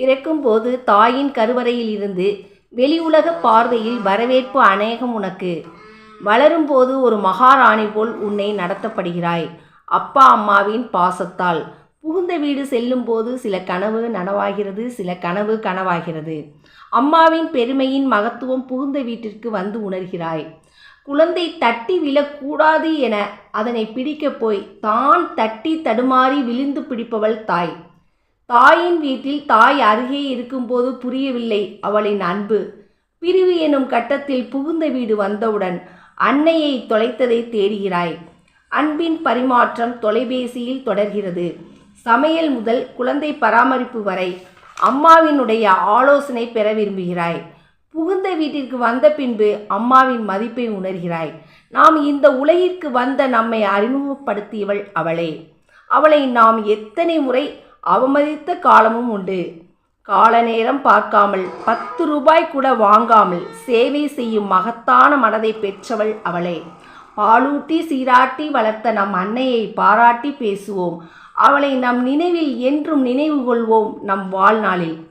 பிறக்கும்போது தாயின் கருவறையில் இருந்து வெளி உலக பார்வையில் வரவேற்பு அநேகம் உனக்கு. வளரும்போது ஒரு மகாராணி போல் உன்னை நடத்தப்படுகிறாய். அப்பா அம்மாவின் பாசத்தால். புகுந்த வீடு செல்லும்போது சில கனவு நனவாகிறது சில கனவு கனவாகிறது. அம்மாவின் பெருமையின் மகத்துவம் புகுந்த வீட்டிற்கு வந்து உணர்கிறாய். குழந்தை தட்டி விழக்கூடாது என அதனை பிடிக்கப் போய் தான் தட்டி தடுமாறி விழுந்து பிடிப்பவள் தாய். தாயின் வீட்டில் தாய் அருகே இருக்கும்போது புரியவில்லை அவளின் அன்பு. பிரிவு எனும் கட்டத்தில் புகுந்த வீடு வந்தவுடன் அன்னையை தொலைத்ததை தேடுகிறாய். அன்பின் பரிமாற்றம் தொலைபேசியில் தொடர்கிறது. சமையல் முதல் குழந்தை பராமரிப்பு வரை அம்மாவினுடைய ஆலோசனை பெற விரும்புகிறாய். புகுந்த வீட்டிற்கு வந்த பின்பு அம்மாவின் மதிப்பை உணர்கிறாய். நாம் இந்த உலகிற்கு வந்த நம்மை அறிமுகப்படுத்தியவள் அவளே. அவளை நாம் எத்தனை முறை அவமதித்த காலமும் உண்டு. கால நேரம் பார்க்காமல் பத்து ரூபாய் கூட வாங்காமல் சேவை செய்யும் மகத்தான மனதை பெற்றவள் அவளே. பாலூட்டி சீராட்டி வளர்த்த நம் அன்னையை பாராட்டி பேசுவோம். அவளை நம் நினைவில் என்றும் நினைவு கொள்வோம் நம் வாழ்நாளில்.